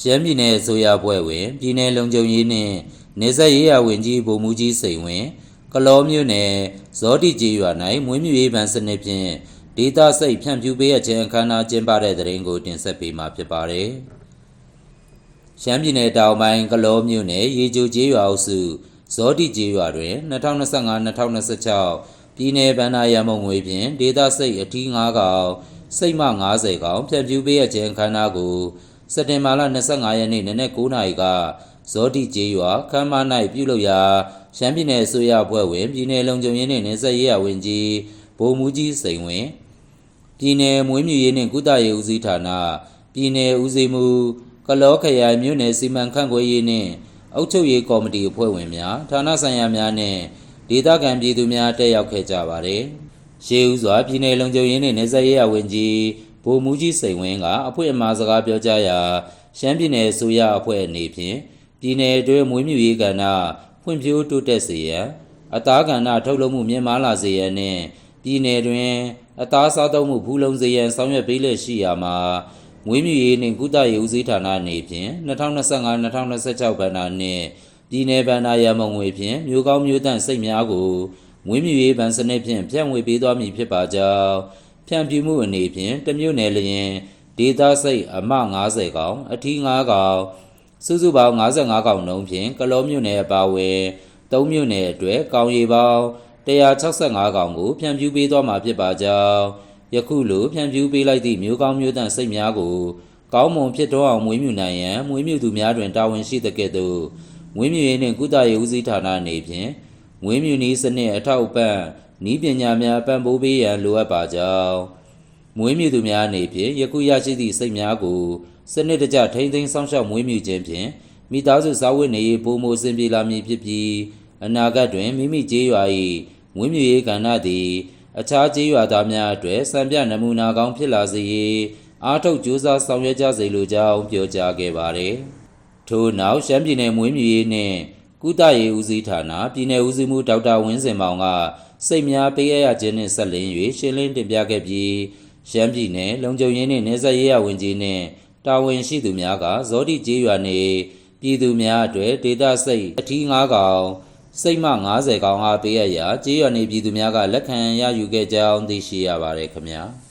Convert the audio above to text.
ရှမ်းပြည်နယ်အစိုးရအဖွဲ့ဝင်ပြည်내လုံခြုံရေးနှင့်နေဆက်ရေးရာဝန်ကြီးဗိုလ်မှူးကြီးစိန်ဝင်းကလောမြို့နယ်ဇောတိကြီးရွာ၌မွေးမြူရေးဗန်စနစ်ဖြင့်ဒေတာစိတ်ဖြန့်ဖြူးပေးရခြင်းအခမ်းအနားကျင်းပတဲ့တဲ့ရင်ကိုတင်ဆက်ပေးမှာဖြစ်ပါတယ်။ရှမ်းပြည်နယ်တောင်ပိုင်းကလောမြို့နယ်ရေချိုကြီးရွာအုပ်စုဇောတိကြီးရွာတွင်2025-2026ပြည်내ဗန္နာရမုံငွေဖြင့်ဒေတာစိတ်အထီး9កောင်စိတ်မ90កောင်ဖြန့်ဖြူးပေးရခြင်းအခမ်းအနားကို စက်တင်ဘာလ25ရက်နေ့နနက်9နာရီကဇောတိကျေးရွာခမ်းမ၌ပြုလုပ်ရာရှမ်းပြည်နယ်အစိုးရအဖွဲ့ဝင်ပြည်နယ်လုံခြုံရေးနှင့်နယ်စပ်ရေးရာဝန်ကြီးဗိုလ်မှူးကြီးစိန်ဝင်းပြည်နယ်မွေးမြူရေးနှင့်ကုသရေးဦးစီးဌာနပြည်နယ်ဦးစီးမှူးကလောခရိုင်မြို့နယ်စီမံခန့်ခွဲရေးနှင့်အုပ်ချုပ်ရေးကော်မတီအဖွဲ့ဝင်များဌာနဆိုင်ရာများနှင့်ဒေသခံပြည်သူများတက်ရောက်ခဲ့ကြပါသည်ရှေးဦးစွာပြည်နယ်လုံခြုံရေးနှင့်နယ်စပ်ရေးရာဝန်ကြီး ဗိုလ်မှူးကြီးစိန်ဝင်းကအဖွဲ့အမှားစကားပြောကြားရာရှမ်းပြည်နယ်အစိုးရအဖွဲ့အနေဖြင့်ပြည်နယ်အတွင်းမွေးမြူရေးကဏ္ဍဖွံ့ဖြိုးတိုးတက်စေရန်အသားကဏ္ဍထုတ်လုပ်မှုမြင့်မားလာစေရန်နှင့်ပြည်နယ်တွင် အသားစားသုံးမှုဘူးလုံးစေရန်ဆောင်ရွက်ပေးလျက်ရှိရာမှာမွေးမြူရေးနှင့်ကုသရေးဦးစီးဌာနအနေဖြင့်2025-2026ဘဏ္ဍာနှင့်ပြည်내ဘဏ္ဍာရမငွေဖြင့်မျိုးကောင်းမျိုးတန့်စိတ်များကိုမွေးမြူရေးဗန်စနစ်ဖြင့်ဖြန့်ဝေပေးသွားမည်ဖြစ်ပါကြောင်း ဖြန့်ဖြူးမှုအနေဖြင့်တမျိုးနယ်လျင်ဒေတာစိတ်အမ90ကောင်အထီး9ကောင်စုစုပေါင်း55ကောင်လုံးဖြင့်ကလောမြို့နယ်အပါအဝင်3မြို့နယ်အတွက်ကောင်ရီပေါင်း165ကောင်ကိုဖြန့်ဖြူးပေးသွားမှာဖြစ်ပါကြောင်းယခုလိုဖြန့်ဖြူးပေးလိုက်သည့်မျိုးကောင်းမျိုးတန့်စိတ်များကိုကောင်းမွန်ဖြစ်တော်အောင်မွေးမြူနိုင်ရန်မွေးမြူသူများတွင်တာဝန်ရှိသကဲ့သို့မွေးမြူရေးနှင့်ကုသရေးဦးစီးဌာနအနေဖြင့်မွေးမြူနည်းစနစ်အထောက်အပံ့ ဤပညာများပံ့ပိုးပေးရန်လိုအပ်ပါကြောင်းမွေးမြူသူများအနေဖြင့်ယခုရရှိသည့်စိတ်များကိုစနစ်တကျထိန်းသိမ်းစောင့်ရှောက်မွေးမြူခြင်းဖြင့်မိသားစုစာဝတ်နေရေးပုံမိုစင်ပြေလာမည်ဖြစ်ပြီးအနာဂတ်တွင်မိမိကျေးရွာ၏မွေးမြူရေးကဏ္ဍသည်အခြားကျေးရွာသားများအတွက်စံပြနမူနာကောင်းဖြစ်လာစေရေးအားထုတ်ကြိုးစားဆောင်ရွက်ကြစေလိုကြောင်းပြောကြားခဲ့ပါသည်ထို့နောက်ရှမ်းပြည်နယ်မွေးမြူရေးနှင့် ကုသရေးဦးစီးဌာနပြည်내ဦးစီးမှုဒေါက်တာဝင်းစင်မောင်ကစိတ်များပေးရရခြင်းနှင့်ဆက်လင်း၍ရှင်းလင်းတင်ပြခဲ့ပြီးရှမ်းပြည်နယ်လုံခြုံရေးနှင့်နေဆက်ရေးရဝန်ကြီးနှင့်တာဝန်ရှိသူများကဇောတိကျေးရွာနှင့်ပြည်သူများအတွက်ဒေတာစိတ်အထီး9កောင်စိတ်မ90កောင်အားပေးရရာကျေးရွာနေပြည်သူများကလက်ခံရယူခဲ့ကြောင်းသိရှိရပါတယ်ခင်ဗျာ။